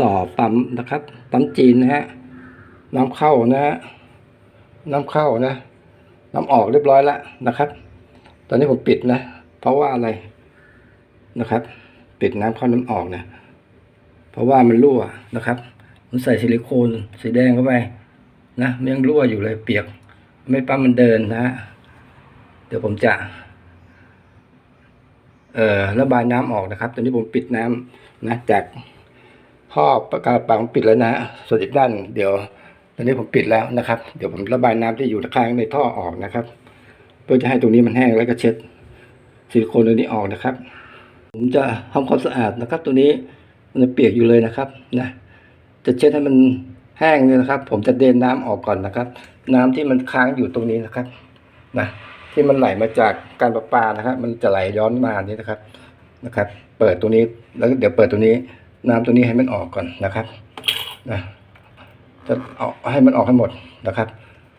ต่อปั๊มนะครับปั๊มจีนนะฮะน้ำเข้านะฮะน้ำเข้านะ น้ำออกเรียบร้อยแล้วนะครับ ตอนนี้ผมปิดนะ เพราะว่าอะไรนะครับ ปิดน้ำเข้าน้ำออกนะ เพราะว่ามันรั่วนะครับผมใส่ซิลิโคนสีแดงเข้าไปนะมันยังรั่วอยู่เลยเปียก ไม่ปั๊มมันเดินนะฮะเดี๋ยวผมจะ เอ่อระบายน้ำออกนะครับ ตอนนี้ผมปิดน้ำนะจาก ท่อประกาศปากผมปิดแล้วนะส่วนอีกด้านเดี๋ยว ตอนนี้ผมปิดแล้วนะครับ เดี๋ยวผมระบายน้ำที่อยู่ข้างในท่อออกนะครับ เพื่อจะให้ตรงนี้มันแห้งแล้วก็เช็ดซิลิโคนตัวนี้ออกนะครับ ผมจะทำความสะอาดนะครับ ตัวนี้มันเปียกอยู่เลยนะครับนะจะเช็ดให้มันแห้งเลยนะครับ ผมจะเดนน้ำออกก่อนนะครับ น้ำที่มันค้างอยู่ตรงนี้นะครับนะที่มันไหลมาจากการประปานะครับ มันจะไหลย้อนมานี่นะครับนะครับ เปิดตรงนี้แล้วเดี๋ยวเปิดตรงนี้ น้ำตรงนี้ให้มันออกก่อนนะครับนะจะเอาให้มันออกให้หมดนะครับ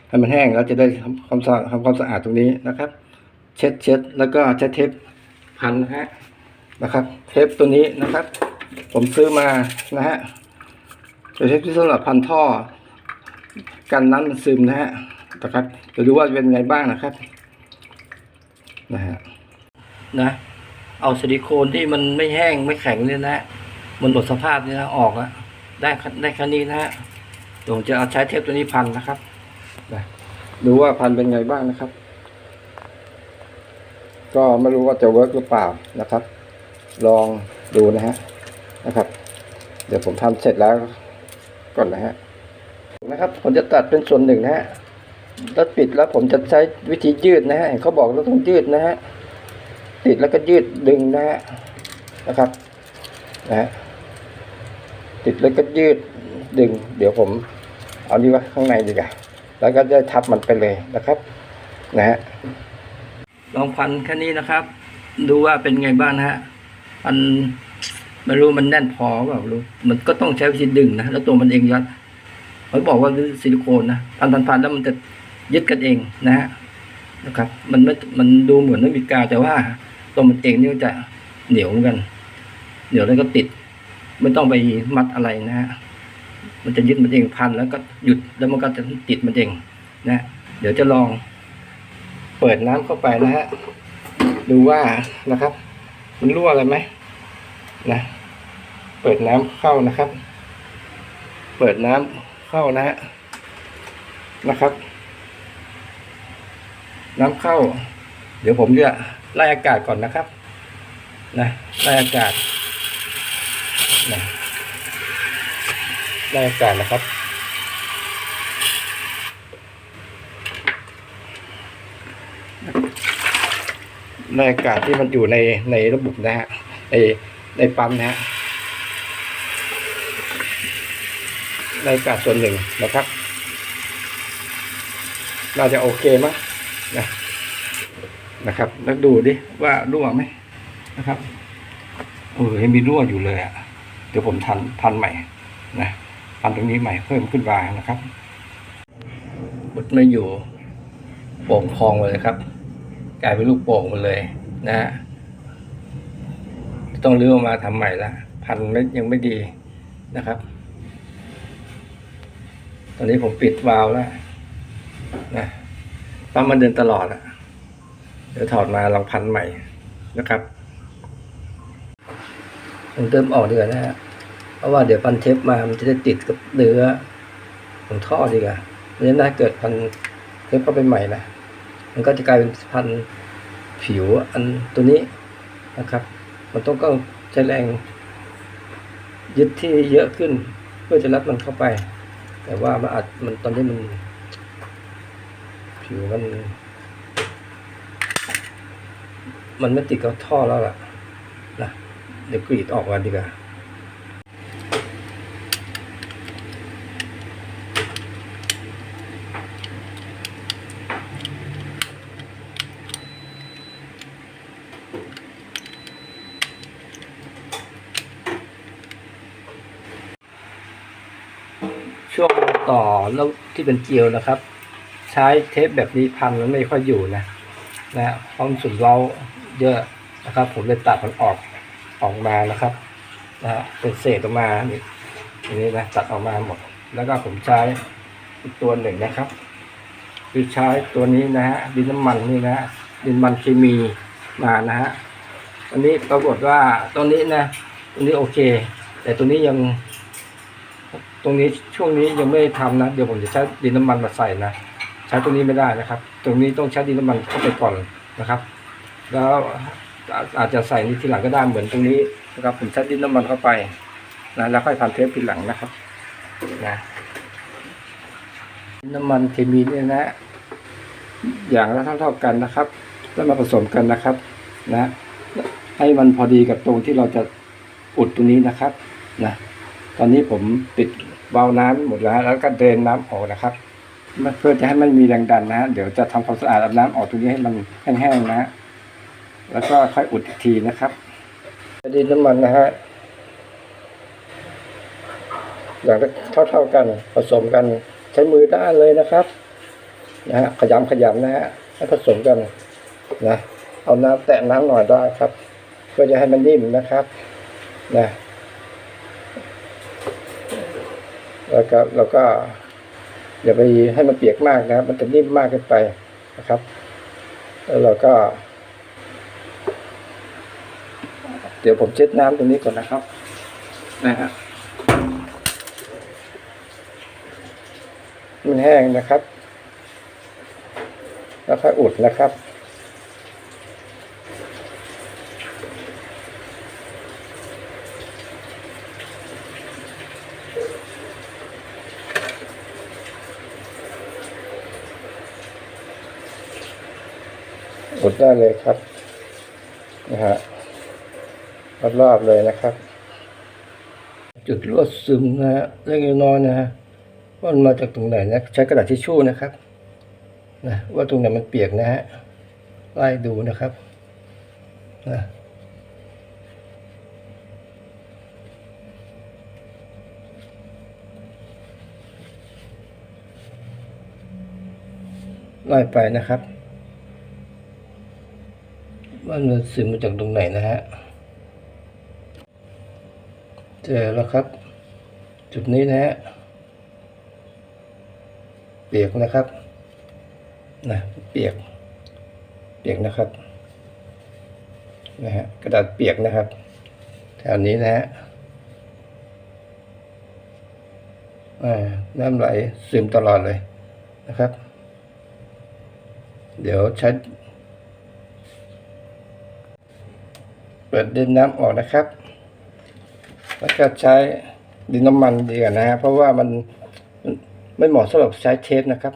ให้มันแห้งแล้วจะได้ทำความสะอาดทำความสะอาดตรงนี้นะครับ เช็ดเช็ดแล้วก็ใช้เทปพันนะฮะนะครับ เทปตัวนี้นะครับ ผมซื้อมานะฮะเป็นเทปที่สำหรับพันท่อ กันน้ำมันซึมนะฮะนะครับเดี๋ยวดูว่าเป็นไงบ้างนะครับนะฮะนะเอาซิลิโคนที่มันไม่แห้งไม่แข็งเนี่ยนะ มันหมดสภาพเนี่ยนะออกแล้วได้ได้แค่นี้นะฮะผมจะเอาใช้เทปตัวนี้พันนะครับดูว่าพันเป็นไงบ้างนะครับ ก็ไม่รู้ว่าจะเวิร์กหรือเปล่านะครับ ลองดูนะฮะนะครับ เดี๋ยวผมทำเสร็จแล้วก่อนนะฮะนะครับ ผมจะตัดเป็นส่วนหนึ่งนะฮะแล้วปิดแล้วผมจะใช้วิธียืดนะฮะเห็นเขาบอกเราต้องยืดนะฮะติดแล้วก็ยืดดึงนะฮะนะครับนะฮะ ติดแล้วก็ยืดดึง เดี๋ยวผมเอานี่ไว้ข้างในดีกว่าแล้วก็จะทับมันไปเลยนะครับ นะฮะลองพันแค่นี้นะครับ ดูว่าเป็นไงบ้างนะฮะพันไม่รู้มันแน่นพอเปล่ารู้ มันก็ต้องใช้วิธีดึงนะแล้วตัวมันเองยัดเขาบอกว่าซิลิโคนนะพันพันพันแล้วมันจะยึดกันเองนะฮะนะครับ มันไม่มันดูเหมือนไม่มีกาวแต่ว่า ตัวมันเองนี่จะเหนียวเหมือนกัน เหนียวแล้วก็ติด ไม่ต้องไปมัดอะไรนะฮะมันจะยึดมันเองพันแล้วก็หยุดแล้วมันก็จะติดมันเองนะเดี๋ยวจะลองเปิดน้ำเข้าไปนะฮะดูว่านะครับ มันรั่วอะไรไหมนะเปิดน้ำเข้านะครับ เปิดน้ำเข้านะฮะนะครับ น้ำเข้า เดี๋ยวผมจะไล่อากาศก่อนนะครับ นะไล่อากาศ นะไล่อากาศนะครับ ในอากาศที่มันอยู่ในในระบบนะฮะในในปั๊มนะฮะในอากาศส่วนหนึ่งนะครับ น่าจะโอเคมั้ยนะนะครับ แล้วดูดิว่ารั่วไหมนะครับ เออยังมีรั่วอยู่เลยอะ่ะ ดี๋ยวผมทันพันใหม่นะพันตรงนี้ใหม่เพิ่มขึ้นมานะครับมุดไม่อยู่โป่งพองเลยครับ กลายเป็นลูกโป่งหมดเลยนะฮะต้องรื้อออกมาทำใหม่ละพันไม่ยังไม่ดีนะครับ ตอนนี้ผมปิดวาล์วแล้วนะปั๊มมันเดินตลอดอะเดี๋ยวถอดมาลองพันใหม่นะครับผมเติมออกเดีกว่านะฮะ ราะว่าเดี๋ยวพันเทปมามันจะได้ติดกับเนื้อของท่อดีกว่าเพราะฉะนั้นถ้าเกิดพันเทปก็ไปใหม่นะมันก็จะกลายเป็นพันผิวอันตัวนี้นะครับ มันต้องก็ใช้แรงยึดที่เยอะขึ้น เพื่อจะรัดมันเข้าไป แต่ว่ามันอาจมันตอนนี้มัน ผิวมัน มันไม่ติดกับท่อแล้วล่ะนะเดี๋ยวกรีดออกมาดีกว่า ช่วง ต่อแล้วที่เป็นเกลียวนะครับ ใช้เทปแบบนี้พันมันไม่ค่อยอยู่นะนะเพราะมันสุดเว้าเยอะนะครับ ผมเลยตัดมันออกออกมานะครับนะฮะเป็นเศษออกมานี่อันนี้นะตัดออกมาหมด แล้วก็ผมใช้อีกตัวหนึ่งนะครับ คือใช้ตัวนี้นะฮะดินน้ำมันนี่นะฮะดินมันเคมีมานะฮะอันนี้ปรากฏว่าตัวนี้นะตัวนี้โอเค แต่ตัวนี้ยัง ตรงนี้ช่วงนี้ยังไม่ได้ทำนะ เดี๋ยวผมจะใช้ดินน้ำมันมาใส่นะ ใช้ตัวนี้ไม่ได้นะครับ ตรงนี้ต้องใช้ดินน้ำมันเข้าไปก่อนนะครับ แล้วอาอาจจะใส่นี้ทีหลังก็ได้เหมือนตรงนี้นะครับ ผมใช้ดินน้ำมันเข้าไปนะแล้วค่อยพันเทปทีหลังนะครับนะนน้ำมันเคมีเนี่ยนะ อย่างละเท่าๆกันนะครับ แล้วมาผสมกันนะครับนะ ให้มันพอดีกับตรงที่เราจะอุดตรงนี้นะครับนะตอนนี้ผมปิด วาน้ำหมดแล้ว แล้วก็เดรนน้ำออกนะครับเพื่อจะให้มันมีแรงดันนะ เดี๋ยวจะทำความสะอาดอาน้ำออกตรงนี้ให้มันแห้งๆนะ แล้วก็ค่อยอุดอีกทีนะครับดินน้ำมันนะฮะอย่างเท่าๆกันผสมกัน ใช้มือด้านเลยนะครับนะฮะขยำขยำนะฮะให้ผสมกันนะเอาน้ำแตะน้ำหน่อยได้ครับ เพื่อจะให้มันนิ่มนะครับนะ แล้วก็แล้วก็อย่าไปให้มันเปียกมากนะครับมันจะนิ่มมากเกินไปนะครับ แล้วเราก็ เดี๋ยวผมเช็ดน้ำตรงนี้ก่อนนะครับ นะฮะมันแห้งนะครับ แล้วค่อยอุดนะครับ ดได้เลยครับนะฮะรอบๆเลยนะครับ จุดรั่วซึมนะฮะเล็กน้อยนะฮะว่ามันมาจากตรงไหนนะใช้กระดาษทิชชู่นะครับนะว่าตรงไหนมันเปียกนะฮะไล่ดูนะครับนะไล่ไปนะครับ ว่ามันซึมมาจากตรงไหนนะฮะเจอแล้วครับ จุดนี้นะฮะเปียกนะครับนะเปียก เปียกนะครับนะฮะกระดาษเปียกนะครับแถวนี้นะฮะอ่าน้ำไหลซึมตลอดเลยนะครับ เดี๋ยวใช้ เปิดดินน้ำออกนะครับ แล้วก็ใช้ดินน้ำมันดีกว่านะ เพราะว่ามันไม่เหมาะสำหรับใช้เทปนะครับ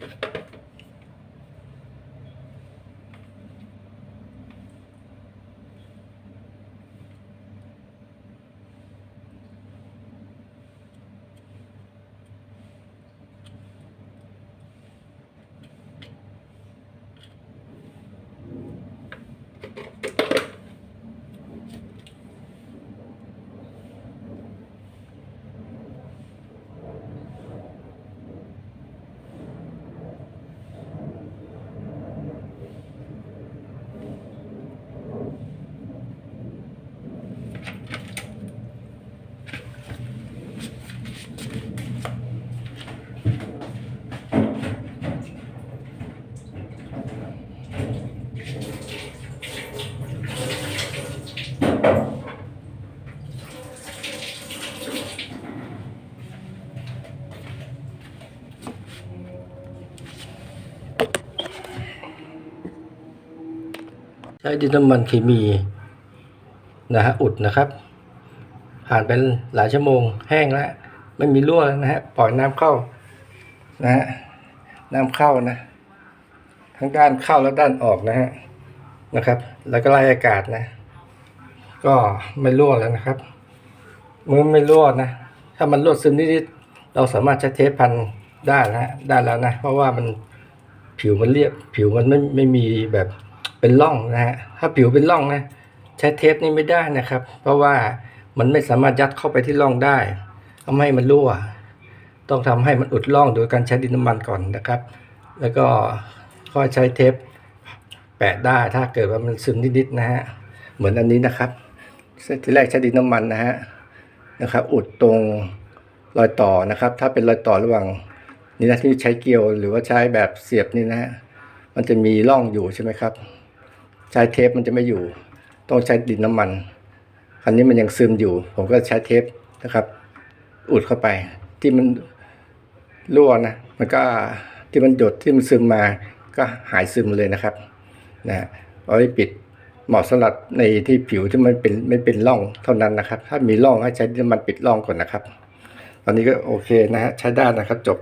น ช้ดินน้ำมันเคมีนะฮะอุดนะครับ ผ่านไปหลายชั่วโมงแห้งแล้วไม่มีรั่วแล้วนะฮะปล่อยน้ำเข้านะฮะน้ำเข้านะ ทั้งด้านเข้าและด้านออกนะฮะนะครับ แล้วก็ไล่อากาศนะ ก็ไม่รั่วแล้วนะครับเมื่อไม่รั่วนะ ถ้ามันรั่วซึมนิดๆเราสามารถใช้เทปพันได้นะฮะได้แล้วนะ เพราะว่ามันผิวมันเรียบ ผิวมันไม่ไม่มีแบบ เป็นร่องนะฮะถ้าผิวเป็นร่องนะใช้เทปนี่ไม่ได้นะครับ เพราะว่ามันไม่สามารถยัดเข้าไปที่ร่องได้ทำให้มันรั่ว ต้องทำให้มันอุดร่องโดยการใช้ดินน้ำมันก่อนนะครับ แล้วก็ค่อยใช้เทปแปะได้ถ้าเกิดว่ามันซึมนิดๆนะฮะเหมือนอันนี้นะครับที่แรกใช้ดินน้ำมันนะฮะนะครับ อุดตรงรอยต่อนะครับ ถ้าเป็นรอยต่อระหว่างนี่นะที่ใช้เกลียวหรือว่าใช้แบบเสียบนี่นะฮะมันจะมีร่องอยู่ใช่ไหมครับ ใช้เทปมันจะไม่อยู่ ต้องใช้ดินน้ำมันคันนี้มันยังซึมอยู่ ผมก็ใช้เทปนะครับ อุดเข้าไปที่มันรั่วนะมันก็ที่มันหยดที่มันซึมมาก็หายซึมเลยนะครับนะเอาไว้ปิดเหมาะสำหรับในที่ผิวที่มันเป็นไม่เป็นร่องเท่านั้นนะครับ ถ้ามีร่องให้ใช้น้ำมันปิดร่องก่อนนะครับ ตอนนี้ก็โอเคนะฮะใช้ได้นะครับจบ